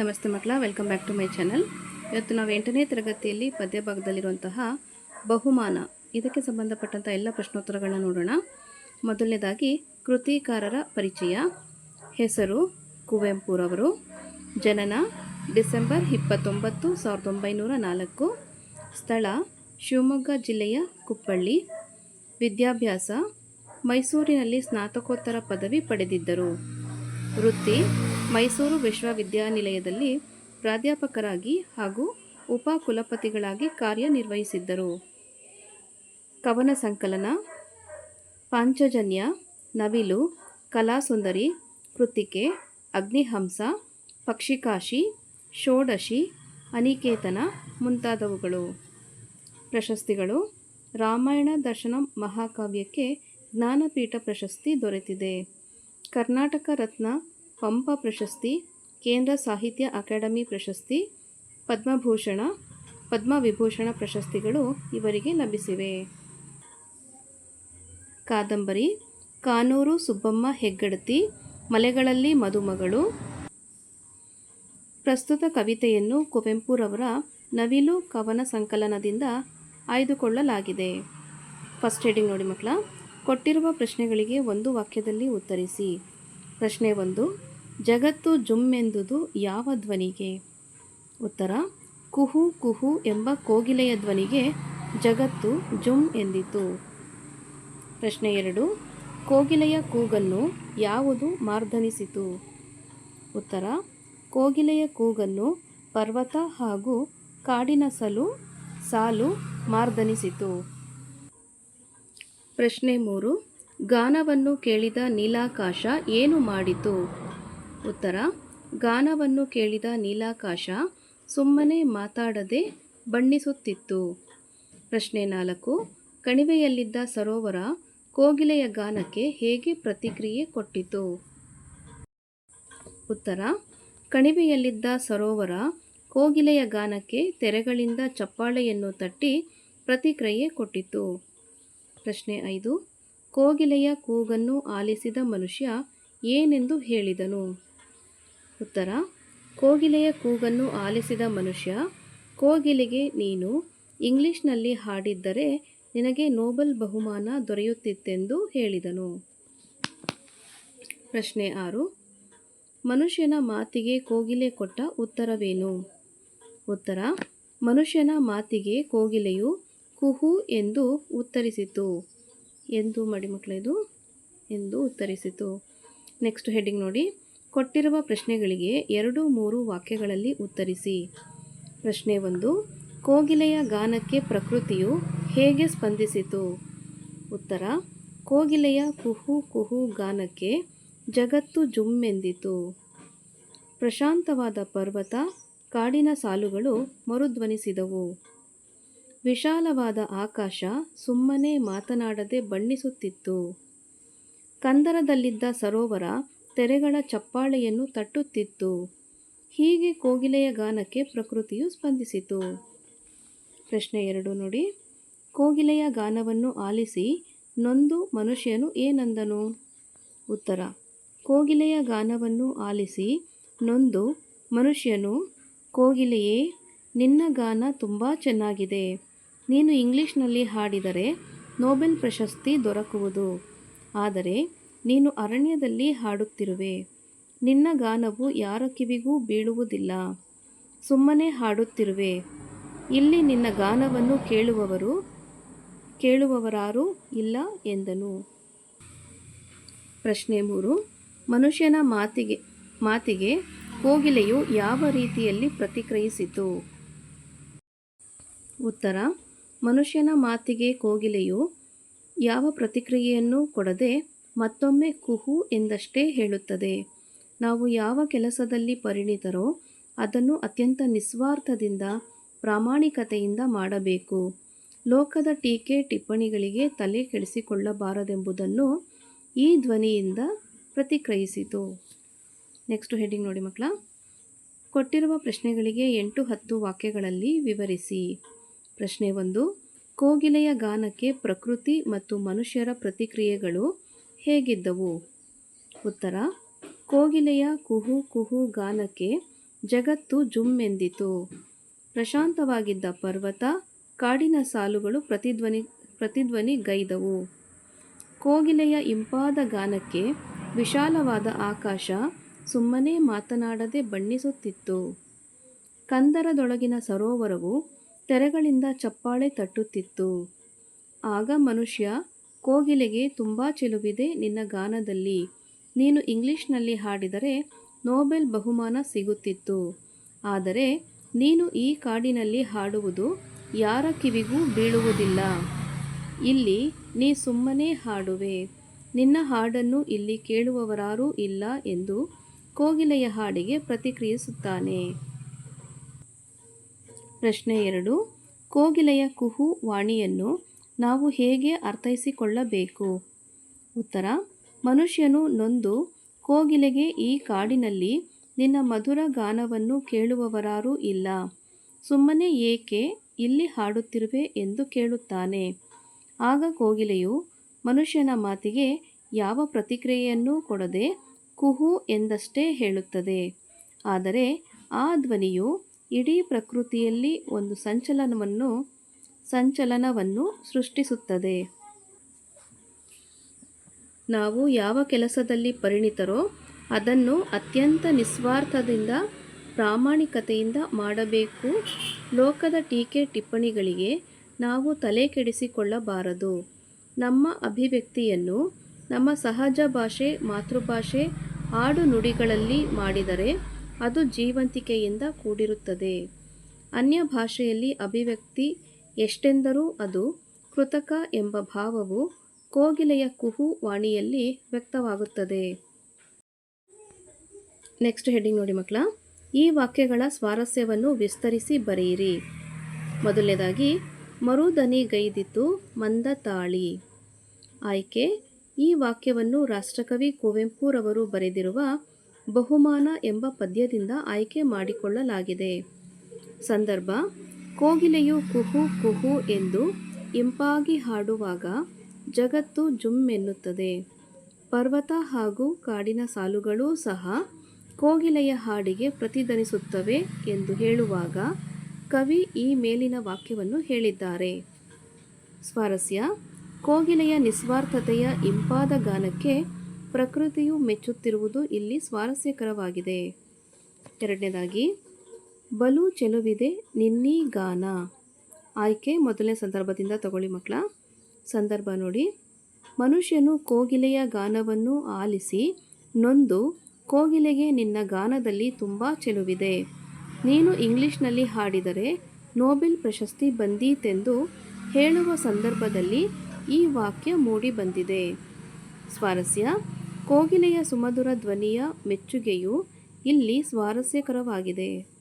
ನಮಸ್ತೆ ಮಕ್ಕಳ welcome back to my channel ಇವತ್ತು ನಾವು ಎಂಟನೇ ತರಗತಿಯಲ್ಲಿ ಪದ್ಯ ಭಾಗದಲ್ಲಿರುವಂತಹ ಬಹುಮಾನ, ಇದಕ್ಕೆ ಸಂಬಂಧಪಟ್ಟಂಥ ಎಲ್ಲ ಪ್ರಶ್ನೋತ್ತರಗಳನ್ನ ನೋಡೋಣ. ಮೊದಲನೇದಾಗಿ, ಕೃತಿಕಾರರ ಪರಿಚಯ, ಹೆಸರು, ಕುವೆಂಪುರವರು, ಜನನ, ಡಿಸೆಂಬರ್ ಇಪ್ಪತ್ತೊಂಬತ್ತು, ಸಾವಿರದ ಒಂಬೈನೂರ ನಾಲ್ಕು, ಸ್ಥಳ, ಶಿವಮೊಗ್ಗ ಜಿಲ್ಲೆಯ ಕುಪ್ಪಳ್ಳಿ, ವಿದ್ಯಾಭ್ಯಾಸ, ಮೈಸೂರಿನಲ್ಲಿ ಸ್ನಾತಕೋತ್ತರ ಪದವಿ ಪಡೆದಿದ್ದರು. ವೃತ್ತಿ ಮೈಸೂರು ವಿಶ್ವವಿದ್ಯಾನಿಲಯದಲ್ಲಿ ಪ್ರಾಧ್ಯಾಪಕರಾಗಿ ಹಾಗೂ ಉಪ ಕುಲಪತಿಗಳಾಗಿ ಕಾರ್ಯನಿರ್ವಹಿಸಿದ್ದರು. ಕವನ ಸಂಕಲನ, ಪಾಂಚಜನ್ಯ, ನವಿಲು, ಕಲಾಸುಂದರಿ ಕೃತಿಕೆ ಅಗ್ನಿಹಂಸ, ಪಕ್ಷಿಕಾಶಿ, ಷೋಡಶಿ, ಅನಿಕೇತನ ಮುಂತಾದವುಗಳು. ಪ್ರಶಸ್ತಿಗಳು ರಾಮಾಯಣ ದರ್ಶನ ಮಹಾಕಾವ್ಯಕ್ಕೆ ಜ್ಞಾನಪೀಠ ಪ್ರಶಸ್ತಿ ದೊರೆತಿದೆ. ಕರ್ನಾಟಕ ರತ್ನ ಪಂಪ ಪ್ರಶಸ್ತಿ, ಕೇಂದ್ರ ಸಾಹಿತ್ಯ ಅಕಾಡೆಮಿ ಪ್ರಶಸ್ತಿ, ಪದ್ಮಭೂಷಣ, ಪದ್ಮವಿಭೂಷಣ ಪ್ರಶಸ್ತಿಗಳು ಇವರಿಗೆ ಲಭಿಸಿವೆ. ಕಾದಂಬರಿ, ಕಾನೂರು ಸುಬ್ಬಮ್ಮ ಹೆಗ್ಗಡತಿ, ಮಲೆಗಳಲ್ಲಿ ಮದುಮಗಳು. ಪ್ರಸ್ತುತ ಕವಿತೆಯನ್ನು ಕುವೆಂಪುರವರ ನವಿಲು ಕವನ ಸಂಕಲನದಿಂದ ಆಯ್ದುಕೊಳ್ಳಲಾಗಿದೆ. ಫಸ್ಟ್ ಹೆಡಿಂಗ್ ನೋಡಿ ಮಕ್ಕಳ, ಕೊಟ್ಟಿರುವ ಪ್ರಶ್ನೆಗಳಿಗೆ ಒಂದು ವಾಕ್ಯದಲ್ಲಿ ಉತ್ತರಿಸಿ. ಪ್ರಶ್ನೆ ಒಂದು ಜಗತ್ತು ಜುಮ್ಮೆಂದುದು ಯಾವ ಧ್ವನಿಗೆ? ಉತ್ತರ, ಕುಹು ಕುಹು ಎಂಬ ಕೋಗಿಲೆಯ ಧ್ವನಿಗೆ ಜಗತ್ತು ಜುಮ್ ಎಂದಿತು. ಪ್ರಶ್ನೆ ಎರಡು, ಕೋಗಿಲೆಯ ಕೂಗನ್ನು ಯಾವುದು ಮಾರ್ಧನಿಸಿತು ಉತ್ತರ, ಕೋಗಿಲೆಯ ಕೂಗನ್ನು ಪರ್ವತ ಹಾಗೂ ಕಾಡಿನ ಸಲು, ಸಾಲು ಮಾರ್ಧನಿಸಿತು ಪ್ರಶ್ನೆ ಮೂರು, ಗಾನವನ್ನು ಕೇಳಿದ ನೀಲಾಕಾಶ ಏನು ಮಾಡಿತು? ಉತ್ತರ, ಗಾನವನ್ನು ಕೇಳಿದ ನೀಲಾಕಾಶ ಸುಮ್ಮನೆ ಮಾತಾಡದೆ ಬಣ್ಣಿಸುತ್ತಿತ್ತು. ಪ್ರಶ್ನೆ ನಾಲ್ಕು, ಕಣಿವೆಯಲ್ಲಿದ್ದ ಸರೋವರ ಕೋಗಿಲೆಯ ಗಾನಕ್ಕೆ ಹೇಗೆ ಪ್ರತಿಕ್ರಿಯೆ ಕೊಟ್ಟಿತು? ಉತ್ತರ, ಕಣಿವೆಯಲ್ಲಿದ್ದ ಸರೋವರ ಕೋಗಿಲೆಯ ಗಾನಕ್ಕೆ ತೆರೆಗಳಿಂದ ಚಪ್ಪಾಳೆಯನ್ನು ತಟ್ಟಿ ಪ್ರತಿಕ್ರಿಯೆ ಕೊಟ್ಟಿತು. ಪ್ರಶ್ನೆ ಐದು, ಕೋಗಿಲೆಯ ಕೂಗನ್ನು ಆಲಿಸಿದ ಮನುಷ್ಯ ಏನೆಂದು ಹೇಳಿದನು? ಉತ್ತರ, ಕೋಗಿಲೆಯ ಕೂಗನ್ನು ಆಲಿಸಿದ ಮನುಷ್ಯ, ಕೋಗಿಲೆಗೆ ನೀನು ಇಂಗ್ಲಿಷ್ನಲ್ಲಿ ಹಾಡಿದ್ದರೆ ನಿನಗೆ ನೋಬೆಲ್ ಬಹುಮಾನ ದೊರೆಯುತ್ತಿತ್ತೆಂದು ಹೇಳಿದನು. ಪ್ರಶ್ನೆ ಆರು, ಮನುಷ್ಯನ ಮಾತಿಗೆ ಕೋಗಿಲೆ ಕೊಟ್ಟ ಉತ್ತರವೇನು? ಉತ್ತರ, ಮನುಷ್ಯನ ಮಾತಿಗೆ ಕೋಗಿಲೆಯು ಕುಹು ಎಂದು ಉತ್ತರಿಸಿತು. ಎಂದು ಮಡಿಮಕ್ಕಳಿದು ಎಂದು ಉತ್ತರಿಸಿತು. ನೆಕ್ಸ್ಟ್ ಹೆಡ್ಡಿಂಗ್ ನೋಡಿ. ಕೊಟ್ಟಿರುವ ಪ್ರಶ್ನೆಗಳಿಗೆ ಎರಡು ಮೂರು ವಾಕ್ಯಗಳಲ್ಲಿ ಉತ್ತರಿಸಿ. ಪ್ರಶ್ನೆ ಒಂದು, ಕೋಗಿಲೆಯ ಗಾನಕ್ಕೆ ಪ್ರಕೃತಿಯು ಹೇಗೆ ಸ್ಪಂದಿಸಿತು? ಉತ್ತರ, ಕೋಗಿಲೆಯ ಕುಹು ಕುಹು ಗಾನಕ್ಕೆ ಜಗತ್ತು ಜುಮ್ಮೆಂದಿತು. ಪ್ರಶಾಂತವಾದ ಪರ್ವತ, ಕಾಡಿನ ಸಾಲುಗಳು ಮರುಧ್ವನಿಸಿದವು. ವಿಶಾಲವಾದ ಆಕಾಶ ಸುಮ್ಮನೆ ಮಾತನಾಡದೆ ಬಣ್ಣಿಸುತ್ತಿತ್ತು. ಕಂದರದಲ್ಲಿದ್ದ ಸರೋವರ ತೆರೆಗಳ ಚಪ್ಪಾಳೆಯನ್ನು ತಟ್ಟುತ್ತಿತ್ತು. ಹೀಗೆ ಕೋಗಿಲೆಯ ಗಾನಕ್ಕೆ ಪ್ರಕೃತಿಯು ಸ್ಪಂದಿಸಿತು. ಪ್ರಶ್ನೆ ಎರಡು ನೋಡಿ. ಕೋಗಿಲೆಯ ಗಾನವನ್ನು ಆಲಿಸಿ ನೊಂದು ಮನುಷ್ಯನು ಏನಂದನು? ಉತ್ತರ. ಕೋಗಿಲೆಯ ಗಾನವನ್ನು ಆಲಿಸಿ ನೊಂದು ಮನುಷ್ಯನು, ಕೋಗಿಲೆಯೇ, ನಿನ್ನ ಗಾನ ತುಂಬ ಚೆನ್ನಾಗಿದೆ. ನೀನು ಇಂಗ್ಲಿಷ್ನಲ್ಲಿ ಹಾಡಿದರೆ ನೋಬೆಲ್ ಪ್ರಶಸ್ತಿ ದೊರಕುವುದು. ಆದರೆ ನೀನು ಅರಣ್ಯದಲ್ಲಿ ಹಾಡುತ್ತಿರುವೆ. ನಿನ್ನ ಗಾನವು ಯಾರ ಕಿವಿಗೂ ಬೀಳುವುದಿಲ್ಲ. ಸುಮ್ಮನೆ ಹಾಡುತ್ತಿರುವೆ. ಇಲ್ಲಿ ನಿನ್ನ ಗಾನವನ್ನು ಕೇಳುವವರು, ಕೇಳುವವರಾರೂ ಇಲ್ಲ ಎಂದನು. ಪ್ರಶ್ನೆ ಮೂರು. ಮನುಷ್ಯನ ಮಾತಿಗೆ ಮಾತಿಗೆ ಕೋಗಿಲೆಯು ಯಾವ ರೀತಿಯಲ್ಲಿ ಪ್ರತಿಕ್ರಿಯಿಸಿತು? ಉತ್ತರ. ಮನುಷ್ಯನ ಮಾತಿಗೆ ಕೋಗಿಲೆಯು ಯಾವ ಪ್ರತಿಕ್ರಿಯೆಯನ್ನು ಕೊಡದೆ ಮತ್ತೊಮ್ಮೆ ಕುಹು ಎಂದಷ್ಟೇ ಹೇಳುತ್ತದೆ. ನಾವು ಯಾವ ಕೆಲಸದಲ್ಲಿ ಪರಿಣಿತರೋ ಅದನ್ನು ಅತ್ಯಂತ ನಿಸ್ವಾರ್ಥದಿಂದ, ಪ್ರಾಮಾಣಿಕತೆಯಿಂದ ಮಾಡಬೇಕು. ಲೋಕದ ಟೀಕೆ ಟಿಪ್ಪಣಿಗಳಿಗೆ ತಲೆ ಕೆಡಿಸಿಕೊಳ್ಳಬಾರದೆಂಬುದನ್ನು ಈ ಧ್ವನಿಯಿಂದ ಪ್ರತಿಕ್ರಿಯಿಸಿತು. ನೆಕ್ಸ್ಟ್ ಹೆಡಿಂಗ್ ನೋಡಿ ಮಕ್ಕಳ. ಕೊಟ್ಟಿರುವ ಪ್ರಶ್ನೆಗಳಿಗೆ ಎಂಟು ಹತ್ತು ವಾಕ್ಯಗಳಲ್ಲಿ ವಿವರಿಸಿ. ಪ್ರಶ್ನೆ ಒಂದು, ಕೋಗಿಲೆಯ ಗಾನಕ್ಕೆ ಪ್ರಕೃತಿ ಮತ್ತು ಮನುಷ್ಯರ ಪ್ರತಿಕ್ರಿಯೆಗಳು ಹೇಗಿದ್ದವು? ಉತ್ತರ, ಕೋಗಿಲೆಯ ಕುಹು ಕುಹು ಗಾನಕ್ಕೆ ಜಗತ್ತು ಜುಮ್ಮೆಂದಿತು. ಪ್ರಶಾಂತವಾಗಿದ್ದ ಪರ್ವತ, ಕಾಡಿನ ಸಾಲುಗಳು ಪ್ರತಿಧ್ವನಿ, ಪ್ರತಿಧ್ವನಿಗೈದವು. ಕೋಗಿಲೆಯ ಇಂಪಾದ ಗಾನಕ್ಕೆ ವಿಶಾಲವಾದ ಆಕಾಶ ಸುಮ್ಮನೆ ಮಾತನಾಡದೆ ಬಣ್ಣಿಸುತ್ತಿತ್ತು. ಕಂದರದೊಳಗಿನ ಸರೋವರವು ತೆರೆಗಳಿಂದ ಚಪ್ಪಾಳೆ ತಟ್ಟುತ್ತಿತ್ತು. ಆಗ ಮನುಷ್ಯ ಕೋಗಿಲೆಗೆ ತುಂಬ ಚೆಲುವಿದೆ ನಿನ್ನ ಗಾನದಲ್ಲಿ. ನೀನು ಇಂಗ್ಲಿಷ್ನಲ್ಲಿ ಹಾಡಿದರೆ ನೋಬೆಲ್ ಬಹುಮಾನ ಸಿಗುತ್ತಿತ್ತು. ಆದರೆ ನೀನು ಈ ಕಾಡಿನಲ್ಲಿ ಹಾಡುವುದು ಯಾರ ಕಿವಿಗೂ ಬೀಳುವುದಿಲ್ಲ. ಇಲ್ಲಿ ನೀ ಸುಮ್ಮನೆ ಹಾಡುವೆ. ನಿನ್ನ ಹಾಡನ್ನು ಇಲ್ಲಿ ಕೇಳುವವರಾರೂ ಇಲ್ಲ ಎಂದು ಕೋಗಿಲೆಯ ಹಾಡಿಗೆ ಪ್ರತಿಕ್ರಿಯಿಸುತ್ತಾನೆ. ಪ್ರಶ್ನೆ ಎರಡು. ಕೋಗಿಲೆಯ ಕುಹು ವಾಣಿಯನ್ನು ನಾವು ಹೇಗೆ ಅರ್ಥೈಸಿಕೊಳ್ಳಬೇಕು? ಉತ್ತರ, ಮನುಷ್ಯನು ನೊಂದು ಕೋಗಿಲೆಗೆ ಈ ಕಾಡಿನಲ್ಲಿ ನಿನ್ನ ಮಧುರ ಗಾನವನ್ನು ಕೇಳುವವರಾರೂ ಇಲ್ಲ. ಸುಮ್ಮನೆ ಏಕೆ ಇಲ್ಲಿ ಹಾಡುತ್ತಿರುವೆ ಎಂದು ಕೇಳುತ್ತಾನೆ. ಆಗ ಕೋಗಿಲೆಯು ಮನುಷ್ಯನ ಮಾತಿಗೆ ಯಾವ ಪ್ರತಿಕ್ರಿಯೆಯನ್ನೂ ಕೊಡದೆ ಕುಹು ಎಂದಷ್ಟೇ ಹೇಳುತ್ತದೆ. ಆದರೆ ಆ ಧ್ವನಿಯು ಇಡೀ ಪ್ರಕೃತಿಯಲ್ಲಿ ಒಂದು ಸಂಚಲನವನ್ನು ಸಂಚಲನವನ್ನು ಸೃಷ್ಟಿಸುತ್ತದೆ. ನಾವು ಯಾವ ಕೆಲಸದಲ್ಲಿ ಪರಿಣಿತರೋ ಅದನ್ನು ಅತ್ಯಂತ ನಿಸ್ವಾರ್ಥದಿಂದ, ಪ್ರಾಮಾಣಿಕತೆಯಿಂದ ಮಾಡಬೇಕು. ಲೋಕದ ಟೀಕೆ ಟಿಪ್ಪಣಿಗಳಿಗೆ ನಾವು ತಲೆ ಕೆಡಿಸಿಕೊಳ್ಳಬಾರದು. ನಮ್ಮ ಅಭಿವ್ಯಕ್ತಿಯನ್ನು ನಮ್ಮ ಸಹಜ ಭಾಷೆ, ಮಾತೃಭಾಷೆ, ಆಡು ನುಡಿಗಳಲ್ಲಿ ಮಾಡಿದರೆ ಅದು ಜೀವಂತಿಕೆಯಿಂದ ಕೂಡಿರುತ್ತದೆ. ಅನ್ಯ ಭಾಷೆಯಲ್ಲಿ ಅಭಿವ್ಯಕ್ತಿ ಎಷ್ಟೆಂದರೂ ಅದು ಕೃತಕ ಎಂಬ ಭಾವವು ಕೋಗಿಲೆಯ ಕುಹು ವಾಣಿಯಲ್ಲಿ ವ್ಯಕ್ತವಾಗುತ್ತದೆ. ನೆಕ್ಸ್ಟ್ ಹೆಡ್ಡಿಂಗ್ ನೋಡಿ ಮಕ್ಕಳ. ಈ ವಾಕ್ಯಗಳ ಸ್ವಾರಸ್ಯವನ್ನು ವಿಸ್ತರಿಸಿ ಬರೆಯಿರಿ. ಮೊದಲನೇದಾಗಿ ಮರುದನಿಗೈದಿತು ಮಂದ ತಾಳಿ. ಆಯ್ಕೆ, ಈ ವಾಕ್ಯವನ್ನು ರಾಷ್ಟ್ರಕವಿ ಕುವೆಂಪುರವರು ಬರೆದಿರುವ ಬಹುಮಾನ ಎಂಬ ಪದ್ಯದಿಂದ ಆಯ್ಕೆ ಮಾಡಿಕೊಳ್ಳಲಾಗಿದೆ. ಸಂದರ್ಭ ಕೋಗಿಲೆಯು ಕುಹು ಕುಹು ಎಂದು ಇಂಪಾಗಿ ಹಾಡುವಾಗ ಜಗತ್ತು ಜುಮ್ಮೆನ್ನುತ್ತದೆ. ಪರ್ವತ ಹಾಗೂ ಕಾಡಿನ ಸಾಲುಗಳೂ ಸಹ ಕೋಗಿಲೆಯ ಹಾಡಿಗೆ ಪ್ರತಿಧ್ವನಿಸುತ್ತವೆ ಎಂದು ಹೇಳುವಾಗ ಕವಿ ಈ ಮೇಲಿನ ವಾಕ್ಯವನ್ನು ಹೇಳಿದ್ದಾರೆ. ಸ್ವಾರಸ್ಯ, ಕೋಗಿಲೆಯ ನಿಸ್ವಾರ್ಥತೆಯ ಇಂಪಾದ ಗಾನಕ್ಕೆ ಪ್ರಕೃತಿಯು ಮೆಚ್ಚುತ್ತಿರುವುದು ಇಲ್ಲಿ ಸ್ವಾರಸ್ಯಕರವಾಗಿದೆ. ಎರಡನೇದಾಗಿ ಬಲು ಚೆಲುವಿದೆ ನಿನ್ನೀ ಗಾನ. ಆಯ್ಕೆ ಮೊದಲನೇ ಸಂದರ್ಭದಿಂದ ತಗೊಳ್ಳಿ ಮಕ್ಕಳ. ಸಂದರ್ಭ ನೋಡಿ. ಮನುಷ್ಯನು ಕೋಗಿಲೆಯ ಗಾನವನ್ನು ಆಲಿಸಿ ನೊಂದು, ಕೋಗಿಲೆಗೆ ನಿನ್ನ ಗಾನದಲ್ಲಿ ತುಂಬ ಚೆಲುವಿದೆ. ನೀನು ಇಂಗ್ಲಿಷ್ನಲ್ಲಿ ಹಾಡಿದರೆ ನೋಬೆಲ್ ಪ್ರಶಸ್ತಿ ಬಂದೀತೆಂದು ಹೇಳುವ ಸಂದರ್ಭದಲ್ಲಿ ಈ ವಾಕ್ಯ ಮೂಡಿ ಬಂದಿದೆ. ಸ್ವಾರಸ್ಯ. ಕೋಗಿಲೆಯ ಸುಮಧುರ ಧ್ವನಿಯ ಮೆಚ್ಚುಗೆಯು ಇಲ್ಲಿ ಸ್ವಾರಸ್ಯಕರವಾಗಿದೆ.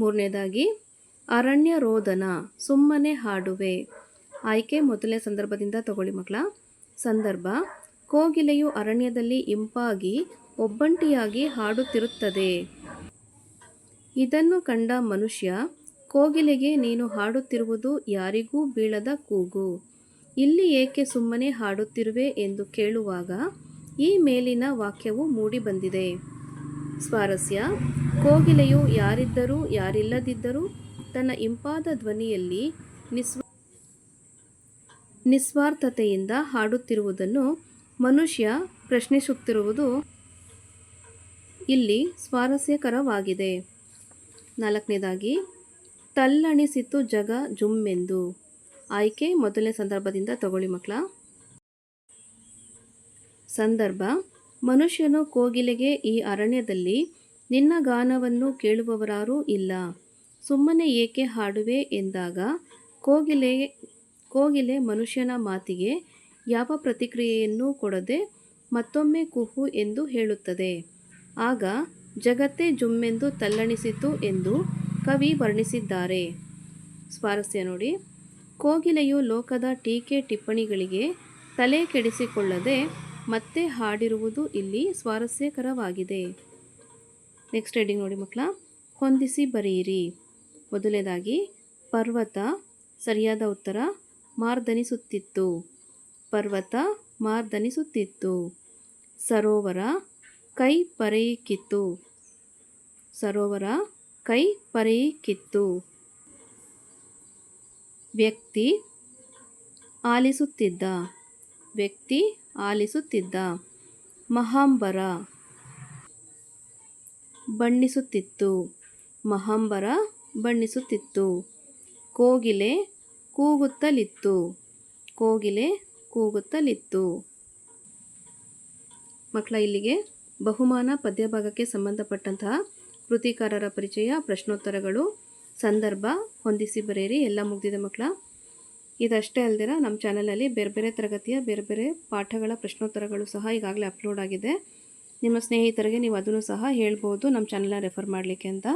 ಮೂರನೇದಾಗಿ ಅರಣ್ಯ ರೋದನ ಸುಮ್ಮನೆ ಹಾಡುವೆ. ಆಯ್ಕೆ ಮೊದಲನೇ ಸಂದರ್ಭದಿಂದ ತಗೊಳ್ಳಿ ಮಕ್ಕಳ. ಸಂದರ್ಭ, ಕೋಗಿಲೆಯು ಅರಣ್ಯದಲ್ಲಿ ಇಂಪಾಗಿ, ಒಬ್ಬಂಟಿಯಾಗಿ ಹಾಡುತ್ತಿರುತ್ತದೆ. ಇದನ್ನು ಕಂಡ ಮನುಷ್ಯ, ಕೋಗಿಲೆಗೆ ನೀನು ಹಾಡುತ್ತಿರುವುದು ಯಾರಿಗೂ ಬೀಳದ ಕೂಗು. ಇಲ್ಲಿ ಏಕೆ ಸುಮ್ಮನೆ ಹಾಡುತ್ತಿರುವೆ ಎಂದು ಕೇಳುವಾಗ, ಈ ಮೇಲಿನ ವಾಕ್ಯವು ಮೂಡಿಬಂದಿದೆ. ಸ್ವಾರಸ್ಯ. ಕೋಗಿಲೆಯು ಯಾರಿದ್ದರೂ ಯಾರಿಲ್ಲದಿದ್ದರೂ ತನ್ನ ಇಂಪಾದ ಧ್ವನಿಯಲ್ಲಿ ನಿಸ್ವ, ನಿಸ್ವಾರ್ಥತೆಯಿಂದ ಹಾಡುತ್ತಿರುವುದನ್ನು ಮನುಷ್ಯ ಪ್ರಶ್ನಿಸುತ್ತಿರುವುದು ಇಲ್ಲಿ ಸ್ವಾರಸ್ಯಕರವಾಗಿದೆ. ನಾಲ್ಕನೇದಾಗಿ, ತಲ್ಲಣಿಸಿತು ಜಗ ಜುಮ್ಮೆಂದು. ಆಯ್ಕೆ ಮೊದಲನೇ ಸಂದರ್ಭದಿಂದ ತಗೊಳ್ಳಿ ಮಕ್ಕಳ. ಸಂದರ್ಭ ಮನುಷ್ಯನು ಕೋಗಿಲೆಗೆ ಈ ಅರಣ್ಯದಲ್ಲಿ, ನಿನ್ನ ಗಾನವನ್ನು ಕೇಳುವವರಾರೂ ಇಲ್ಲ. ಸುಮ್ಮನೆ ಏಕೆ ಹಾಡುವೆ ಎಂದಾಗ, ಕೋಗಿಲೆ ಕೋಗಿಲೆ ಮನುಷ್ಯನ ಮಾತಿಗೆ ಯಾವ ಪ್ರತಿಕ್ರಿಯೆಯನ್ನೂ ಕೊಡದೆ ಮತ್ತೊಮ್ಮೆ ಕುಹು ಎಂದು ಹೇಳುತ್ತದೆ. ಆಗ ಜಗತ್ತೇ ಜುಮ್ಮೆಂದು ತಲ್ಲಣಿಸಿತು ಎಂದು ಕವಿ ವರ್ಣಿಸಿದ್ದಾರೆ. ಸ್ವಾರಸ್ಯ ನೋಡಿ, ಕೋಗಿಲೆಯು ಲೋಕದ ಟೀಕೆ ಟಿಪ್ಪಣಿಗಳಿಗೆ ತಲೆ ಕೆಡಿಸಿಕೊಳ್ಳದೆ ಮತ್ತೆ ಹಾಡಿರುವುದು ಇಲ್ಲಿ ಸ್ವಾರಸ್ಯಕರವಾಗಿದೆ. ನೆಕ್ಸ್ಟ್ ಹೆಡಿಂಗ್ ನೋಡಿ ಮಕ್ಕಳ. ಹೊಂದಿಸಿ ಬರೆಯಿರಿ. ಮೊದಲನೇದಾಗಿ, ಪರ್ವತ ಸರಿಯಾದ ಉತ್ತರ ಮಾರ್ದನಿಸುತ್ತಿತ್ತು. ಪರ್ವತ ಮಾರ್ದನಿಸುತ್ತಿತ್ತು. ಸರೋವರ ಕೈ ಪರೆಯಿಕ್ಕಿತ್ತು. ಸರೋವರ ಕೈ ಪರೆಯಿಕ್ಕಿತ್ತು. ವ್ಯಕ್ತಿ ಆಲಿಸುತ್ತಿದ್ದ. ವ್ಯಕ್ತಿ ಆಲಿಸುತ್ತಿದ್ದ. ಮಹಾಂಬರ ಬಣ್ಣಿಸುತ್ತಿತ್ತು. ಮಹಾಂಬರ ಬಣ್ಣಿಸುತ್ತಿತ್ತು. ಕೋಗಿಲೆ ಕೂಗುತ್ತಲಿತ್ತು. ಕೋಗಿಲೆ ಕೂಗುತ್ತಲಿತ್ತು. ಮಕ್ಕಳ, ಇಲ್ಲಿಗೆ ಬಹುಮಾನ ಪದ್ಯಭಾಗಕ್ಕೆ ಸಂಬಂಧಪಟ್ಟಂತಹ ಕೃತಿಕಾರರ ಪರಿಚಯ, ಪ್ರಶ್ನೋತ್ತರಗಳು, ಸಂದರ್ಭ ಹೊಂದಿಸಿ ಬರೆಯಿರಿ. ಎಲ್ಲ ಮುಗಿದಿದೆ ಮಕ್ಕಳ. ಇದಷ್ಟೇ ಅಲ್ದಿರ ನಮ್ಮ ಚಾನಲಲ್ಲಿ ಬೇರೆ ಬೇರೆ ತರಗತಿಯ ಬೇರೆ ಬೇರೆ ಪಾಠಗಳ ಪ್ರಶ್ನೋತ್ತರಗಳು ಸಹ ಈಗಾಗಲೇ ಅಪ್ಲೋಡ್ ಆಗಿದೆ. ನಿಮ್ಮ ಸ್ನೇಹಿತರಿಗೆ ನೀವು ಅದನ್ನು ಸಹ ಹೇಳ್ಬೋದು ನಮ್ಮ ಚಾನಲ್ನ ರೆಫರ್ ಮಾಡಲಿಕ್ಕೆ ಅಂತ.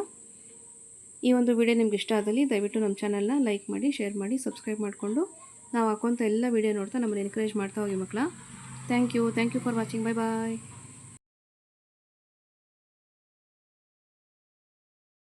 ಈ ಒಂದು ವಿಡಿಯೋ ನಿಮ್ಗೆ ಇಷ್ಟ ಆದಲ್ಲಿ ದಯವಿಟ್ಟು ನಮ್ಮ ಚಾನಲ್ನ ಲೈಕ್ ಮಾಡಿ, ಶೇರ್ ಮಾಡಿ, ಸಬ್ಸ್ಕ್ರೈಬ್ ಮಾಡಿಕೊಂಡು ನಾವು ಹಾಕೋಂಥ ಎಲ್ಲ ವಿಡಿಯೋ ನೋಡ್ತಾ ನಮ್ಮನ್ನು ಎನ್ಕರೇಜ್ ಮಾಡ್ತಾ ಹೋಗಿ ಮಕ್ಕಳ. Thank you thank you for watching bye bye